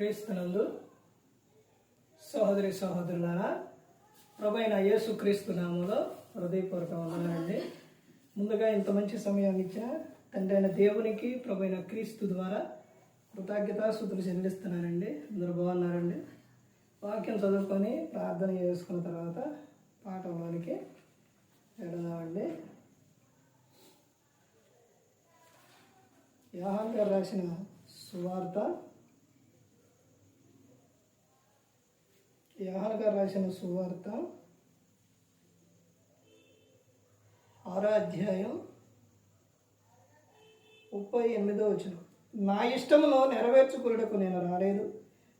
క్రీస్తునందు సహోదరి సహోదరులారా ప్రభైన యేసు క్రీస్తు నామంలో హృదయపూర్వక వందనాలండి ముందుగా ఇంత మంచి సమయాన్ని ఇచ్చిన తండ్రి అయిన దేవునికి ప్రభైన క్రీస్తు ద్వారా కృతజ్ఞతాస్తుతులు చెల్లిస్తున్నానండి. అందరూ బాగున్నారండి? వాక్యం చదువుకొని ప్రార్థన చేసుకున్న తర్వాత పాఠంలోనికి వెళదామండి యోహాన్ గారు రాసిన సువార్త యోహాన్ గారు రాసిన సువార్త ఆరో అధ్యాయం ముప్పై ఎనిమిదో వచ్చిన నా ఇష్టమును నెరవేర్చుకున్నకు నేను రాలేదు.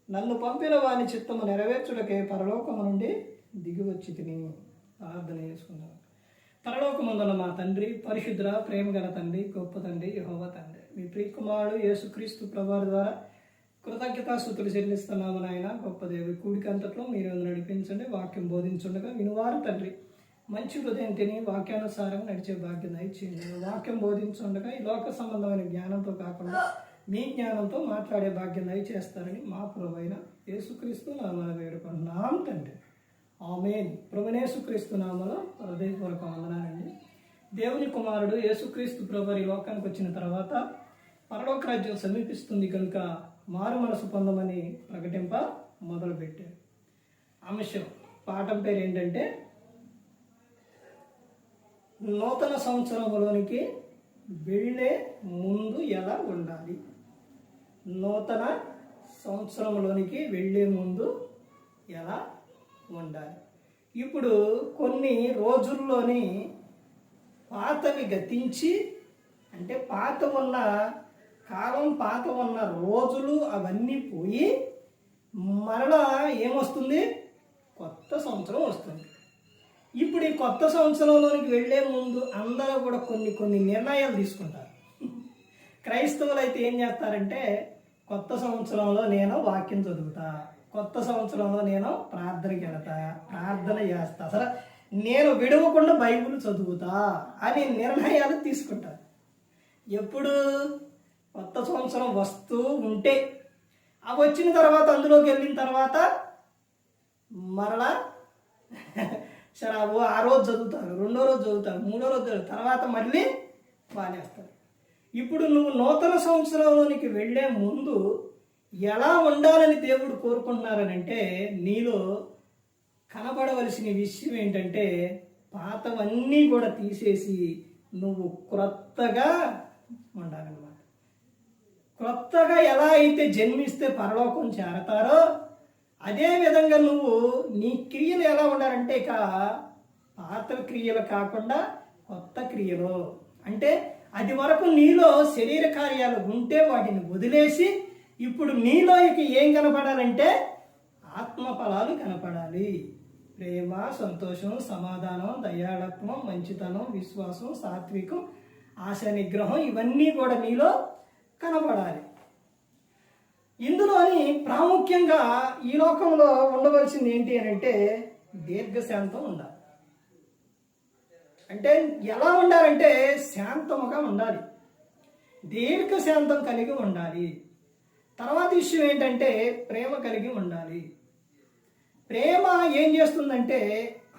నన్ను పంపిన వాని చిత్తము నెరవేర్చుటకే పరలోకము నుండి దిగివచ్చి తిని ప్రార్థన చేసుకున్నాను. పరలోకముందున మా తండ్రి పరిశుద్ర ప్రేమగల తండ్రి గొప్ప తండ్రి యహోవ తండ్రి. మీ ప్రియకుమారుడు యేసుక్రీస్తు ప్రభువారి ద్వారా కృతజ్ఞతాస్థుతులు చెల్లిస్తున్నాము నాయన. గొప్ప దేవి కూడికంతట్లో మీరు నడిపించండి వాక్యం బోధించుండగా వినువారు తండ్రి. మంచి హృదయం తిని వాక్యానుసారం నడిచే భాగ్యం దయచేయండి. వాక్యం బోధించుండగా ఈ లోక సంబంధమైన జ్ఞానంతో కాకుండా మీ జ్ఞానంతో మాట్లాడే భాగ్యం దయచేస్తారని మా ప్రభువైన యేసుక్రీస్తు నామల వేడుకుంటున్నాం తండ్రి. ఆమెన్. ప్రభునేసుక్రీస్తు నామలో హృదయపూర్వక వందనాలండి. దేవుని కుమారుడు యేసుక్రీస్తు ప్రభు ఈ లోకానికి వచ్చిన తర్వాత పరలోక రాజ్యం సమీపిస్తుంది కనుక మారు మనసు పొందమని ప్రకటింప మొదలుపెట్టారు. అంశం పాఠం పేరు ఏంటంటే నూతన సంవత్సరంలోనికి వెళ్ళే ముందు ఎలా ఉండాలి? నూతన సంవత్సరంలోనికి వెళ్ళే ముందు ఎలా ఉండాలి? ఇప్పుడు కొన్ని రోజుల్లోని పాతవి గతించి అంటే పాత ఉన్న కాలం పాత ఉన్న రోజులు అవన్నీ పోయి మరలా ఏమొస్తుంది? కొత్త సంవత్సరం వస్తుంది. ఇప్పుడు ఈ కొత్త సంవత్సరంలోనికి వెళ్ళే ముందు అందరూ కూడా కొన్ని కొన్ని నిర్ణయాలు తీసుకుంటారు. క్రైస్తవులు అయితే ఏం చేస్తారంటే కొత్త సంవత్సరంలో నేను వాక్యం చదువుతా కొత్త సంవత్సరంలో నేను ప్రార్థనకి వెళతా ప్రార్థన చేస్తా. అసలు నేను విడవకుండా బైబిల్ చదువుతా అని నిర్ణయాలు తీసుకుంటారు. ఎప్పుడు? కొత్త సంవత్సరం వస్తూ ఉంటే అవి వచ్చిన తర్వాత అందులోకి వెళ్ళిన తర్వాత మరలా సరే ఆ ఆ రోజు చదువుతారు రెండో రోజు చదువుతారు మూడో రోజు చదువుతారు తర్వాత మళ్ళీ మానేస్తారు ఇప్పుడు నువ్వు నూతన సంవత్సరంలోనికి వెళ్ళే ముందు ఎలా ఉండాలని దేవుడు కోరుకుంటున్నారనంటే నీలో కనబడవలసిన విషయం ఏంటంటే పాతవన్నీ కూడా తీసేసి నువ్వు క్రొత్తగా ఉండాలన్నమాట. క్రొత్తగా ఎలా అయితే జన్మిస్తే పరలోకం చేరతారో అదే విధంగా నువ్వు నీ క్రియలు ఎలా ఉండాలంటే ఇక పాత క్రియలు కాకుండా కొత్త క్రియలు. అంటే అది వరకు నీలో శరీర కార్యాలు ఉంటే వాటిని వదిలేసి ఇప్పుడు నీలో ఇక ఏం కనపడాలంటే ఆత్మ ఫలాలు కనపడాలి. ప్రేమ సంతోషం సమాధానం దయాళత్వం మంచితనం విశ్వాసం సాత్వికం ఆశ నిగ్రహం ఇవన్నీ కూడా నీలో కనబడాలి. ఇందులోని ప్రాముఖ్యంగా ఈ లోకంలో ఉండవలసింది ఏంటి అని అంటే దీర్ఘశాంతం ఉండాలి. అంటే ఎలా ఉండాలంటే శాంతముగా ఉండాలి. దీర్ఘశాంతం కలిగి ఉండాలి. తర్వాత విషయం ఏంటంటే ప్రేమ కలిగి ఉండాలి. ప్రేమ ఏం చేస్తుందంటే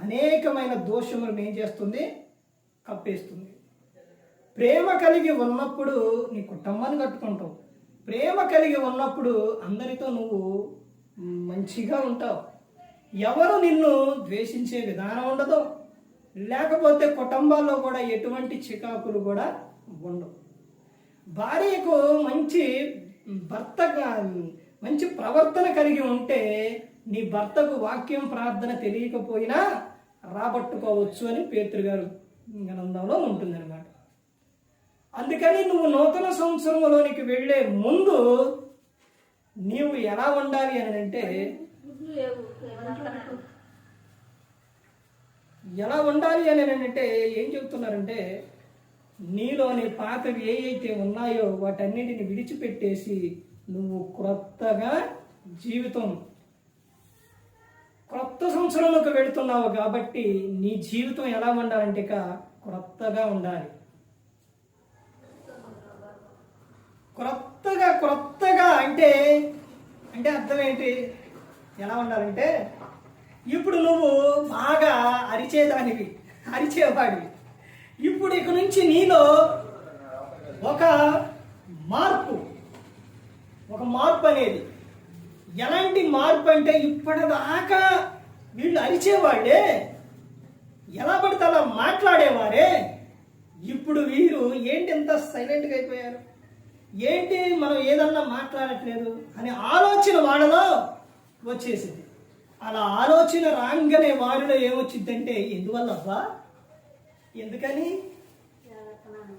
అనేకమైన దోషములను ఏం చేస్తుంది? కప్పేస్తుంది. ప్రేమ కలిగి ఉన్నప్పుడు నీ కుటుంబాన్ని కట్టుకుంటావు. ప్రేమ కలిగి ఉన్నప్పుడు అందరితో నువ్వు మంచిగా ఉంటావు. ఎవరు నిన్ను ద్వేషించే విధానం ఉండదు. లేకపోతే కుటుంబాల్లో కూడా ఎటువంటి చికాకులు కూడా ఉండవు. భార్యకు మంచి భర్త మంచి ప్రవర్తన కలిగి ఉంటే నీ భర్తకు వాక్యం ప్రార్థన తెలియకపోయినా రాబట్టుకోవచ్చు అని పేతృగారు గ్రంథంలో ఉంటుందన్నమాట. అందుకని నువ్వు నూతన సంవత్సరంలోనికి వెళ్ళే ముందు నీవు ఎలా ఉండాలి అని అంటే ఎలా ఉండాలి అని అంటే ఏం చెప్తున్నారంటే నీలోని పాతవి ఏవైతే ఉన్నాయో వాటన్నిటిని విడిచిపెట్టేసి నువ్వు క్రొత్తగా జీవితం క్రొత్త సంవత్సరంలోకి వెళుతున్నావు కాబట్టి నీ జీవితం ఎలా ఉండాలంటే ఇక క్రొత్తగా ఉండాలి. క్రొత్తగా క్రొత్తగా అంటే అంటే అర్థం ఏంటి? ఎలా ఉండాలంటే ఇప్పుడు నువ్వు బాగా అరిచేదానివి అరిచేవాడివి. ఇప్పుడు ఇక నుంచి నీలో ఒక మార్పు ఒక మార్పు అనేది. ఎలాంటి మార్పు అంటే ఇప్పటిదాకా వీళ్ళు అరిచేవాళ్ళే. ఎలా పడితే అలా మాట్లాడేవారే. ఇప్పుడు వీరు ఏంటి ఎంత సైలెంట్గా అయిపోయారు? ఏంటి మనం ఏదన్నా మాట్లాడట్లేదు అనే ఆలోచన వాడలో వచ్చేసింది. అలా ఆలోచన రాగానే వారిలో ఏమొచ్చిందంటే ఎందువల్ల అబ్బా ఎందుకని?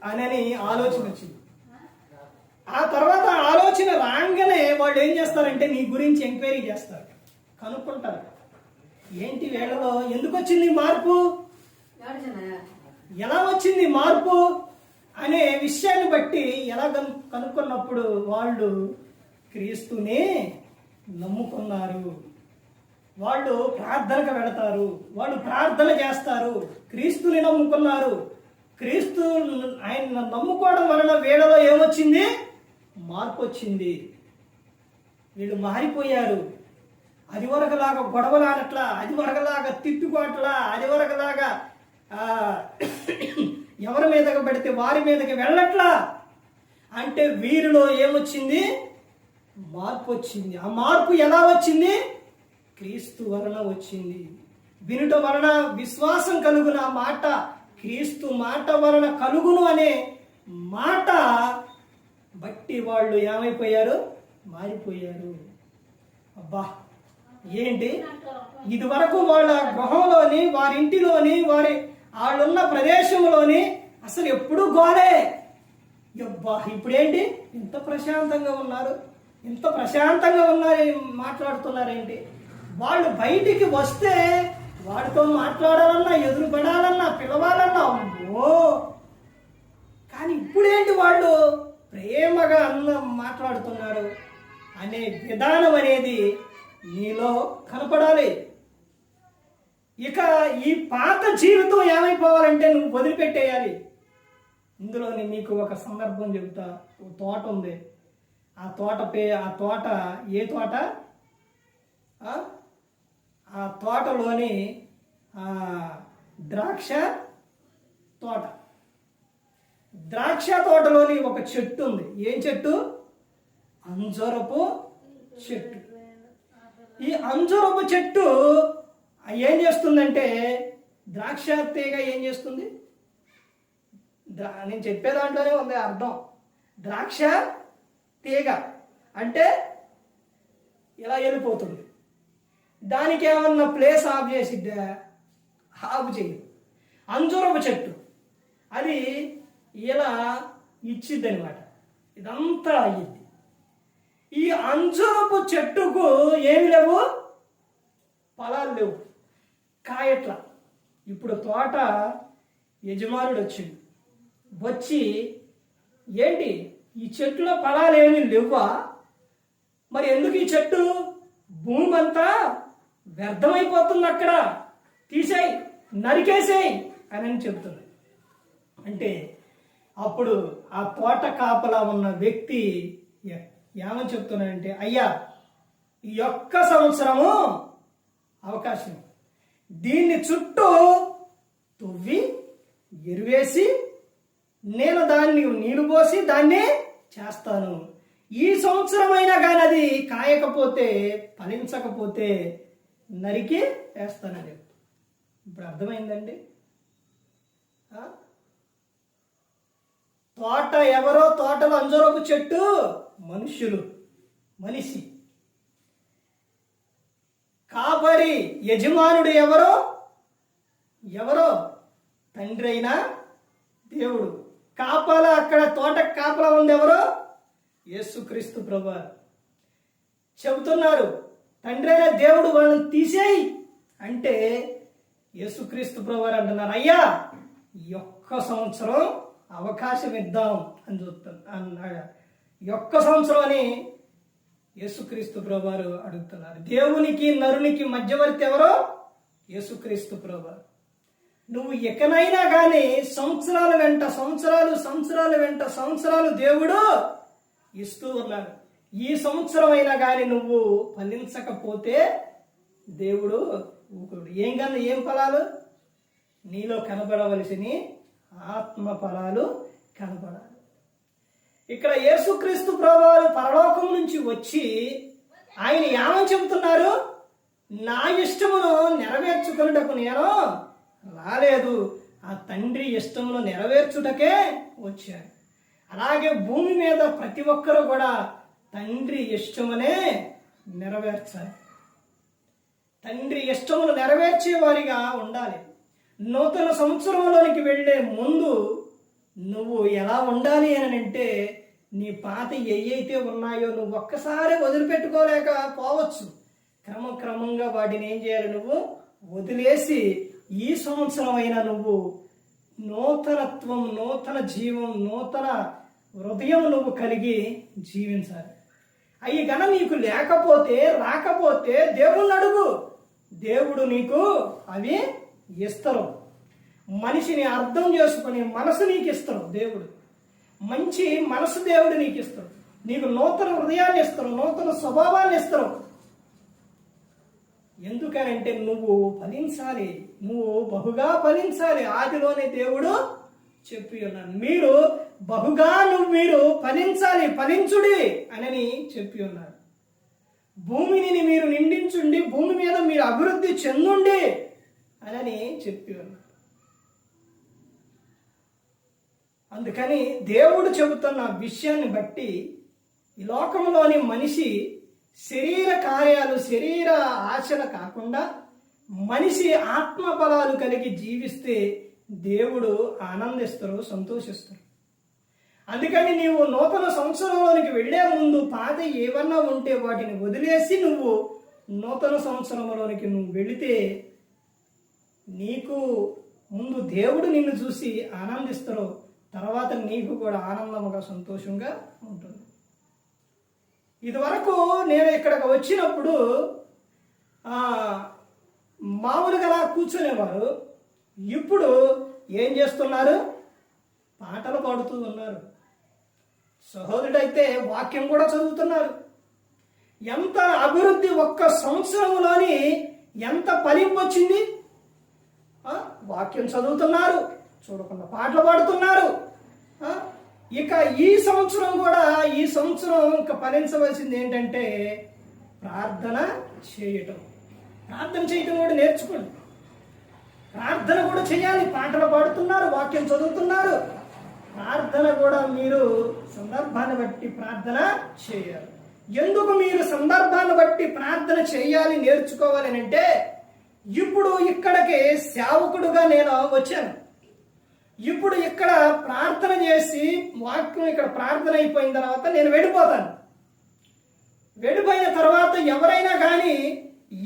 అనని ఆలోచన వచ్చింది. ఆ తర్వాత ఆలోచన రాగానే వాళ్ళు ఏం చేస్తారంటే నీ గురించి ఎంక్వైరీ చేస్తారు. కనుక్కుంటారు. ఏంటి వేళలో? ఎందుకు వచ్చింది మార్పు? ఎలా వచ్చింది మార్పు? అనే విషయాన్ని బట్టి ఎలా కను కనుక్కున్నప్పుడు వాళ్ళు క్రీస్తుని నమ్ముకున్నారు. వాళ్ళు ప్రార్థనకు వెళతారు. వాళ్ళు ప్రార్థన చేస్తారు. క్రీస్తుని నమ్ముకున్నారు. క్రీస్తు ఆయన నమ్ముకోవడం వలన వీళ్ళలో ఏమొచ్చింది? మార్పు వచ్చింది వీళ్ళు మారిపోయారు. అది వరకులాగా గొడవలాడట్లా అది వరకులాగా తిట్టుకోవట్లా అది వరకులాగా ఎవరి మీదకి పెడితే వారి మీదకి వెళ్ళట్లా? అంటే వీరిలో ఏమొచ్చింది? మార్పు వచ్చింది. ఆ మార్పు ఎలా వచ్చింది? క్రీస్తు వలన వచ్చింది. వినుట వలన విశ్వాసం కలుగున మాట. క్రీస్తు మాట వలన కలుగును అనే మాట. బట్టి వాళ్ళు ఏమైపోయారు? మారిపోయారు. అబ్బా! ఏంటి? ఇది వరకు వాళ్ళ గృహంలోని వారి ఇంటిలోని వారి వాళ్ళున్న ప్రదేశంలోని అసలు ఎప్పుడు గోలే అబ్బా ఇప్పుడేంటి? ఇంత ప్రశాంతంగా ఉన్నారు. ఇంత ప్రశాంతంగా ఉన్నారు మాట్లాడుతున్నారేంటి? వాళ్ళు బయటికి వస్తే వాడితో మాట్లాడాలన్నా ఎదురుపడాలన్నా పిలవాలన్నా అమ్మో! కానీ ఇప్పుడేంటి వాళ్ళు ప్రేమగా అన్న మాట్లాడుతున్నారు అనే విధానం అనేది నీలో కనపడాలి. ఇక ఈ పాత జీవితం ఏమైపోవాలంటే నువ్వు వదిలిపెట్టేయాలి. ఇందులోని మీకు ఒక సందర్భం చెబుతా ఒక తోట ఉంది. ఆ తోట పే ఆ తోట ఏ తోట? ఆ? తోటలోని ఆ, ద్రాక్ష తోట. ద్రాక్ష తోటలోని ఒక చెట్టు ఉంది. ఏం చెట్టు? అంజరపు చెట్టు. ఈ అంజరపు చెట్టు ఏం చేస్తుందంటే ద్రాక్ష తీగ ఏం చేస్తుంది? ద్రా నేను చెప్పే దాంట్లోనే ఉంది అర్థం. ద్రాక్ష తీగ అంటే ఇలా వెళ్ళిపోతుంది. దానికి ఏమన్నా ప్లేస్ ఆఫ్ చేసిద్దా? ఆఫ్ చేయదు. అంజూరపు చెట్టు. అది ఇలా ఇచ్చిద్ది అనమాట ఇదంతా అయ్యింది ఈ అంజూరపు చెట్టుకు ఏమి లేవు? ఫలాలు లేవు. కాయట్ల. ఇప్పుడు తోట యజమానుడు వచ్చింది వచ్చి ఏంటి? ఈ చెట్టులో ఫలాలు ఏమీ లేవా మరి ఎందుకు ఈ చెట్టు? భూమి అంతా వ్యర్థమైపోతుంది అక్కడ తీసేయి నరికేసేయి అని అని చెప్తుంది అంటే అప్పుడు ఆ తోట కాపలా ఉన్న వ్యక్తి ఏమని చెప్తున్నాడంటే అయ్యా ఈ ఒక్క సంవత్సరము అవకాశం దీన్ని చుట్టూ తువ్వి ఎరువేసి నేను దాన్ని నీళ్ళు పోసి దాన్ని చేస్తాను. ఈ సంవత్సరమైనా కానీ అది కాయకపోతే ఫలించకపోతే నరికి వేస్తానని ఇప్పుడు అర్థమైందండి? తోట ఎవరో తోటలో అంజరపు చెట్టు మనుషులు మనిషి. కాపరి యజమానుడు ఎవరో? ఎవరో? తండ్రి అయినా దేవుడు. కాపల అక్కడ తోట కాపల ఉంది ఎవరో? యేసుక్రీస్తు ప్రభు. చెబుతున్నారు తండ్రి అయిన దేవుడు వాళ్ళని తీసేయి అంటే యేసుక్రీస్తు ప్రభు అంటున్నారు. అయ్యా ఒక్క సంవత్సరం అవకాశం ఇద్దాం అని చూస్తాను అన్నాడు. ఒక్క సంవత్సరం అని యేసుక్రీస్తు ప్రభువారు అడుగుతున్నారు. దేవునికి నరునికి మధ్యవర్తి ఎవరో? యేసుక్రీస్తు ప్రభువారు. నువ్వు ఎక్కనైనా కానీ సంవత్సరాల వెంట సంవత్సరాలు సంవత్సరాల వెంట సంవత్సరాలు దేవుడు ఇస్తూ ఉన్నాడు. ఈ సంవత్సరం అయినా కానీ నువ్వు ఫలించకపోతే దేవుడు ఊకుడు ఏం కన్నా ఏం ఫలాలు? నీలో కనబడవలసిన ఆత్మ ఫలాలు కనబడాలి. ఇక్కడ యేసుక్రీస్తు ప్రభావాలు పరలోకం నుంచి వచ్చి ఆయన ఏమని చెబుతున్నారు? నా ఇష్టమును నెరవేర్చుకున్నటకు నేను రాలేదు. ఆ తండ్రి ఇష్టమును నెరవేర్చుటకే వచ్చాను అలాగే భూమి మీద ప్రతి ఒక్కరూ కూడా తండ్రి ఇష్టమునే నెరవేర్చాలి. తండ్రి ఇష్టమును నెరవేర్చే వారిగా ఉండాలి. నూతన సంవత్సరంలోనికి వెళ్ళే ముందు నువ్వు ఎలా ఉండాలి అని అంటే నీ పాత ఏయైతే ఉన్నాయో నువ్వు ఒక్కసారి వదిలిపెట్టుకోలేక పోవచ్చు. క్రమక్రమంగా వాటిని ఏం చేయాలి నువ్వు? వదిలేసి ఈ సంవత్సరం అయినా నువ్వు నూతనత్వం నూతన జీవం నూతన హృదయం నువ్వు కలిగి జీవించాలి. అవి గన నీకు లేకపోతే రాకపోతే దేవుణ్ణి అడుగు. దేవుడు నీకు అవి ఇస్తారు. మనిషిని అర్థం చేసుకునే మనసు నీకు ఇస్తాడు దేవుడు. మంచి మనసు దేవుడు నీకు ఇస్తాడు నీకు నూతన హృదయాన్ని ఇస్తారు నూతన స్వభావాన్ని ఇస్తారు ఎందుకనంటే నువ్వు ఫలించాలి నువ్వు బహుగా ఫలించాలి ఆదిలోనే దేవుడు చెప్పి ఉన్నాడు. మీరు బహుగా నువ్వు మీరు ఫలించాలి ఫలించుడి అని చెప్పి ఉన్నారు భూమిని మీరు నిండించుండి భూమి మీద మీరు అభివృద్ధి చెందుండి అని చెప్పి ఉన్నారు అందుకని దేవుడు చెబుతున్న విషయాన్ని బట్టి ఈ లోకంలోని మనిషి శరీర కార్యాలు శరీర ఆశలు కాకుండా మనిషి ఆత్మ బలాలు కలిగి జీవిస్తే దేవుడు ఆనందిస్తారు సంతోషిస్తారు. అందుకని నీవు నూతన సంవత్సరంలోనికి వెళ్ళే ముందు పాత ఏమన్నా ఉంటే వాటిని వదిలేసి నువ్వు నూతన సంవత్సరంలోనికి నువ్వు వెళితే నీకు ముందు దేవుడు నిన్ను చూసి ఆనందిస్తారు తర్వాత నీకు కూడా ఆనందముగా సంతోషంగా ఉంటుంది. ఇదివరకు నేను ఇక్కడికి వచ్చినప్పుడు మామూలుగా అలా కూర్చునేవారు. ఇప్పుడు ఏం చేస్తున్నారు? పాటలు పాడుతూ ఉన్నారు. సహోదరుడైతే వాక్యం కూడా చదువుతున్నారు. ఎంత అభివృద్ధి ఒక్క సంవత్సరంలోని ఎంత ఫలింపు వచ్చింది వాక్యం చదువుతున్నారు. చూడకుండా పాటలు పాడుతున్నారు. ఇక ఈ సంవత్సరం కూడా ఈ సంవత్సరం ఇంకా ఫలించవలసింది ఏంటంటే ప్రార్థన చేయటం. ప్రార్థన చేయటం కూడా నేర్చుకోండి. ప్రార్థన కూడా చేయాలి. పాటలు పాడుతున్నారు వాక్యం చదువుతున్నారు. ప్రార్థన కూడా మీరు సందర్భాన్ని బట్టి ప్రార్థన చేయాలి. ఎందుకు మీరు సందర్భాన్ని బట్టి ప్రార్థన చేయాలి నేర్చుకోవాలి అంటే ఇప్పుడు ఇక్కడికి సేవకుడుగా నేను వచ్చాను. ఇప్పుడు ఇక్కడ ప్రార్థన చేసి వాక్యం ఇక్కడ ప్రార్థన అయిపోయిన తర్వాత నేను వెళ్ళిపోతాను. వెళ్ళిపోయిన తర్వాత ఎవరైనా కానీ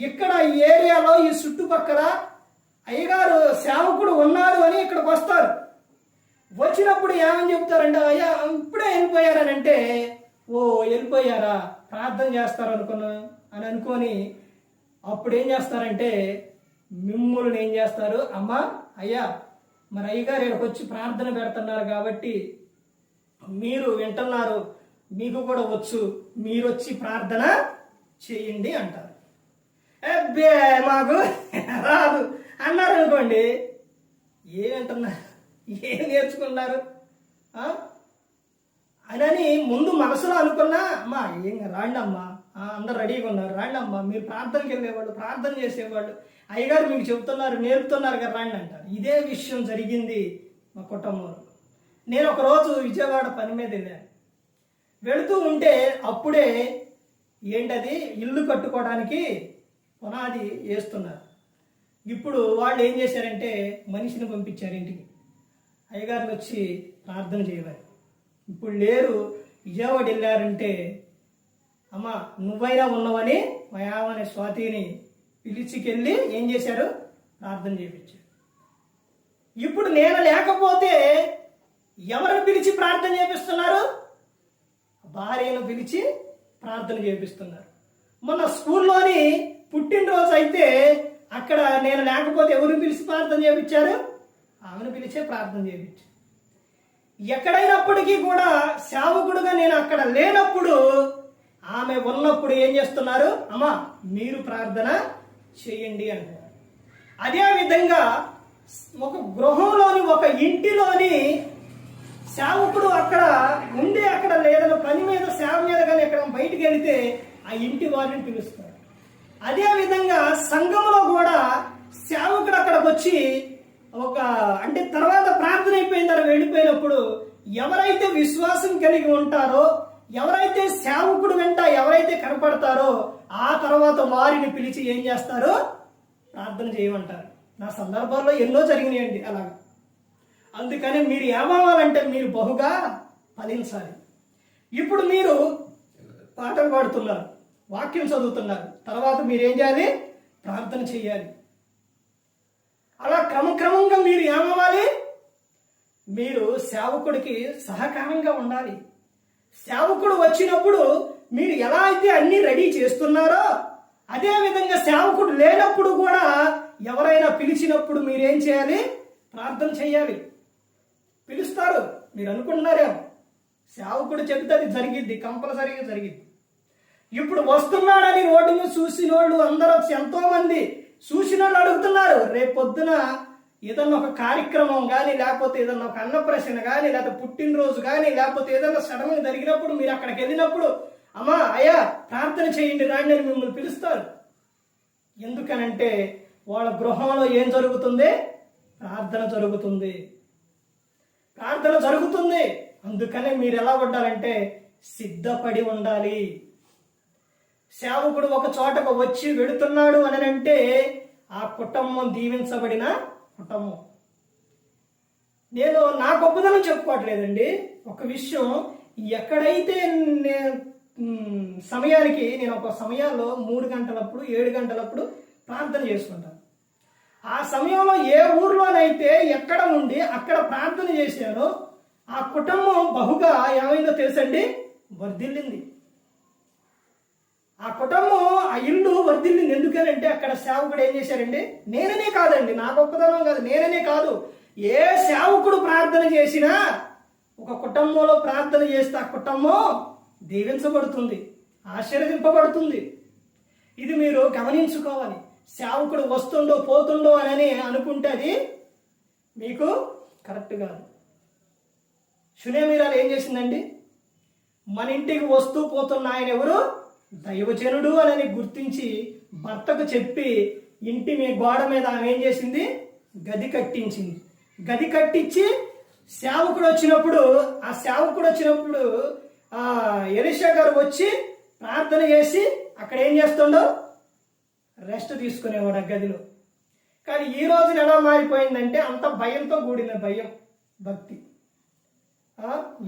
ఇక్కడ ఈ ఏరియాలో ఈ చుట్టుపక్కల అయ్యగారు సేవకుడు ఉన్నారు అని ఇక్కడికి వస్తారు. వచ్చినప్పుడు ఏమని చెప్తారంటే అయ్యా ఇప్పుడే వెళ్ళిపోయారని అంటే ఓ వెళ్ళిపోయారా? ప్రార్థన చేస్తారు అనుకున్నా అని అనుకొని అప్పుడు ఏం చేస్తారంటే మిమ్మల్ని ఏం చేస్తారు? అమ్మా అయ్యా మరి అయ్యగారు ఇక్కడికి వచ్చి ప్రార్థన పెడుతున్నారు కాబట్టి మీరు వింటున్నారు మీకు కూడా వచ్చు మీరు వచ్చి ప్రార్థన చేయండి అంటారు. అబ్బే మాకు రాదు. అన్నారు అనుకోండి ఏమంటున్నారు ఏం నేర్చుకున్నారు? అని ముందు మనసులో అనుకున్నా అమ్మా ఏం రాండమ్మా? అందరు రెడీగా ఉన్నారు. రాండమ్మా మీరు ప్రార్థనకి వెళ్ళేవాళ్ళు ప్రార్థన చేసేవాళ్ళు. అయ్యగారు మీకు చెప్తున్నారు నేర్పుతున్నారు కదా రాండి అంటారు. ఇదే విషయం జరిగింది మా కుటుంబంలో. నేను ఒకరోజు విజయవాడ పని మీద వెళ్ళాను. వెళుతూ ఉంటే అప్పుడే ఏంటది? ఇల్లు కట్టుకోవడానికి పునాది వేస్తున్నారు. ఇప్పుడు వాళ్ళు ఏం చేశారంటే మనిషిని పంపించారు ఇంటికి. అయ్యగారిని వచ్చి ప్రార్థన చేయవారు ఇప్పుడు లేరు విజయవాడ వెళ్ళారంటే అమ్మ నువ్వైనా ఉన్నావని మా యావని స్వాతిని పిలిచికెళ్ళి ఏం చేశారు? ప్రార్థన చేయించారు ఇప్పుడు నేను లేకపోతే ఎవరిని పిలిచి ప్రార్థన చేపిస్తున్నారు? భార్యను పిలిచి ప్రార్థన చేపిస్తున్నారు. మొన్న స్కూల్లోని పుట్టినరోజు అయితే అక్కడ నేను లేకపోతే ఎవరిని పిలిచి ప్రార్థన చేయించారు ఆమెను పిలిచే ప్రార్థన చేయించారు ఎక్కడైనప్పటికీ కూడా సేవకుడుగా నేను అక్కడ లేనప్పుడు ఆమె ఉన్నప్పుడు ఏం చేస్తున్నారు? అమ్మా మీరు ప్రార్థన చేయండి అంటున్నారు అదేవిధంగా ఒక గృహంలోని ఒక ఇంటిలోని సేవకుడు అక్కడ ఉండే అక్కడ లేదని పని మీద సేవ మీద కానీ ఎక్కడ బయటికి వెళితే ఆ ఇంటి వారిని పిలుస్తారు అదేవిధంగా సంఘంలో కూడా సేవకుడు అక్కడికి వచ్చి ఒక అంటే తర్వాత ప్రార్థన అయిపోయిన తర్వాత వెళ్ళిపోయినప్పుడు ఎవరైతే విశ్వాసం కలిగి ఉంటారో ఎవరైతే సేవకుడు వెంట ఎవరైతే కనపడతారో ఆ తర్వాత వారిని పిలిచి ఏం చేస్తారో? ప్రార్థన చేయమంటారు. నా సందర్భాల్లో ఎన్నో జరిగినాయండి అలాగా. అందుకని మీరు ఏమవ్వాలంటే మీరు బహుగా ఫలించాలి. ఇప్పుడు మీరు పాటలు పాడుతున్నారు వాక్యం చదువుతున్నారు తర్వాత మీరు ఏం చేయాలి? ప్రార్థన చేయాలి. అలా క్రమక్రమంగా మీరు ఏమవ్వాలి? మీరు సేవకుడికి సహకారంగా ఉండాలి. సేవకుడు వచ్చినప్పుడు మీరు ఎలా అయితే అన్ని రెడీ చేస్తున్నారో అదే విధంగా సేవకుడు లేనప్పుడు కూడా ఎవరైనా పిలిచినప్పుడు మీరేం చేయాలి? ప్రార్థన చేయాలి. పిలుస్తారు. మీరు అనుకుంటున్నారేమో. సేవకుడు చెబితే అది జరిగిద్ది కంపల్సరీగా జరిగిద్ది. ఇప్పుడు వస్తున్నాడని రోడ్డు మీద చూసిన వాళ్ళు అందరూ ఎంతో మంది చూసిన వాళ్ళు అడుగుతున్నారు రేపు పొద్దున ఏదన్నా ఒక కార్యక్రమం కానీ లేకపోతే ఏదన్నా ఒక అన్నప్రశ్న కానీ లేకపోతే పుట్టినరోజు కానీ లేకపోతే ఏదన్నా సడన్గా జరిగినప్పుడు మీరు అక్కడికి వెళ్ళినప్పుడు అమ్మా అయ్యా ప్రార్థన చేయండి రాండి అని మిమ్మల్ని పిలుస్తారు. ఎందుకనంటే వాళ్ళ గృహంలో ఏం జరుగుతుంది? ప్రార్థన జరుగుతుంది. ప్రార్థన జరుగుతుంది. అందుకనే మీరు ఎలా ఉండాలంటే సిద్ధపడి ఉండాలి. సేవకుడు ఒక చోటకు వచ్చి వెడుతున్నాడు అని అంటే ఆ కుటుంబం దీవించబడిన కుటుంబం నేను నా గొప్పదనం చెప్పుకోవట్లేదండి. ఒక విషయం ఎక్కడైతే సమయానికి నేను ఒక సమయాల్లో మూడు గంటలప్పుడు ఏడు గంటలప్పుడు ప్రార్థన చేసుకుంటాను. ఆ సమయంలో ఏ ఊర్లోనైతే ఎక్కడ ఉండి అక్కడ ప్రార్థన చేశానో ఆ కుటుంబం బహుగా ఏమైందో తెలుసండి? వర్ధిల్లింది. ఆ కుటుంబం ఆ ఇల్లు వర్ధిల్లింది. ఎందుకనంటే అక్కడ సేవకుడు ఏం చేశారండి నేననే కాదండి నా గొప్పతనం కాదు నేననే కాదు. ఏ సేవకుడు ప్రార్థన చేసినా ఒక కుటుంబంలో ప్రార్థన చేస్తే ఆ కుటుంబం దీవించబడుతుంది ఆశీర్వదింపబడుతుంది. ఇది మీరు గమనించుకోవాలి. సేవకుడు వస్తుండో పోతుండో అని అనుకుంటే అది మీకు కరెక్ట్ కాదు. సునేమీరాలు ఏం చేసిందండి? మన ఇంటికి వస్తూ పోతున్న ఆయన ఎవరు? దైవజనుడు అని గుర్తించి భర్తకు చెప్పి ఇంటి మీ గోడ మీద ఆమె ఏం చేసింది? గది కట్టించింది. గది కట్టించి సేవకుడు వచ్చినప్పుడు ఆ సేవకుడు వచ్చినప్పుడు ఆ ఎలిషా గారు వచ్చి ప్రార్థన చేసి అక్కడ ఏం చేస్తుండో? రెస్ట్ తీసుకునేవాడు ఆ గదిలో. కానీ ఈ రోజున ఎలా మారిపోయిందంటే అంత భయంతో కూడిన భయం భక్తి.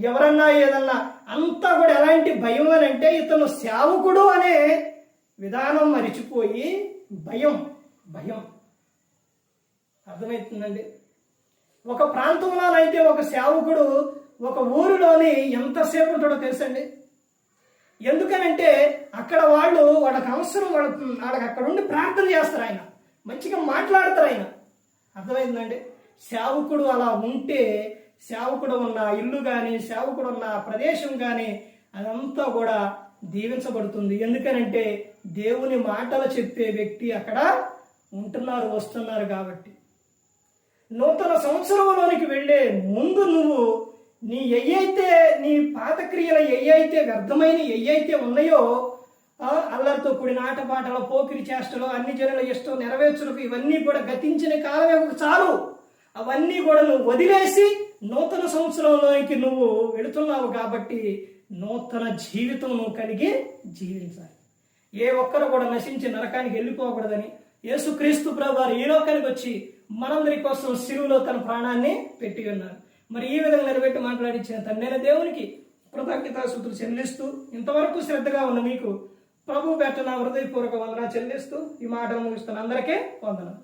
ఎవరన్నా ఏదన్నా అంతా కూడా ఎలాంటి భయం అని అంటే ఇతను సేవకుడు అనే విధానం మరిచిపోయి భయం భయం. అర్థమవుతుందండి ఒక ప్రాంతంలో అయితే ఒక సేవకుడు ఒక ఊరిలోని ఎంతసేపు ఉంటాడో తెలుసండి? ఎందుకనంటే అక్కడ వాళ్ళు వాళ్ళకి అవసరం వాళ్ళ వాళ్ళకి అక్కడ ఉండి ప్రార్థన చేస్తారు ఆయన. మంచిగా మాట్లాడతారు ఆయన. అర్థమైందండి? సేవకుడు అలా ఉంటే సేవకుడు ఉన్న ఇల్లు కానీ సేవకుడు ఉన్న ప్రదేశం కానీ అదంతా కూడా దీవించబడుతుంది. ఎందుకనంటే దేవుని మాటలు చెప్పే వ్యక్తి అక్కడ ఉంటున్నారు వస్తున్నారు కాబట్టి. నూతన సంవత్సరంలోనికి వెళ్ళే ముందు నువ్వు నీ ఎయ్యైతే నీ పాతక్రియలు ఎయ్యైతే వ్యర్థమైన ఎయ్యైతే ఉన్నాయో అల్లరితో కూడిన ఆటపాటలు పోకిరి చేష్టలు అన్ని జనుల ఇష్టం నెరవేర్చులకు ఇవన్నీ కూడా గతించిన కాలమే ఒక చాలు. అవన్నీ కూడా నువ్వు వదిలేసి నూతన సంవత్సరంలోకి నువ్వు వెళుతున్నావు కాబట్టి నూతన జీవితం నువ్వు కలిగి జీవించాలి. ఏ ఒక్కరు కూడా నశించి నరకానికి వెళ్ళిపోకూడదని యేసుక్రీస్తు ప్రభువారు ఈ లోకానికి వచ్చి మనందరి కోసం శిరువులో తన ప్రాణాన్ని పెట్టి ఉన్నారు. మరి ఈ విధంగా నిలబెట్టి మాట్లాడించిన తండ్రైన దేవునికి కృతజ్ఞతాసుతులు చెల్లిస్తూ ఇంతవరకు శ్రద్ధగా ఉన్న మీకు ప్రభు పెట్ట నా హృదయపూర్వక వందన చెల్లిస్తూ ఈ మాట ముగిస్తున్న అందరికీ వందనం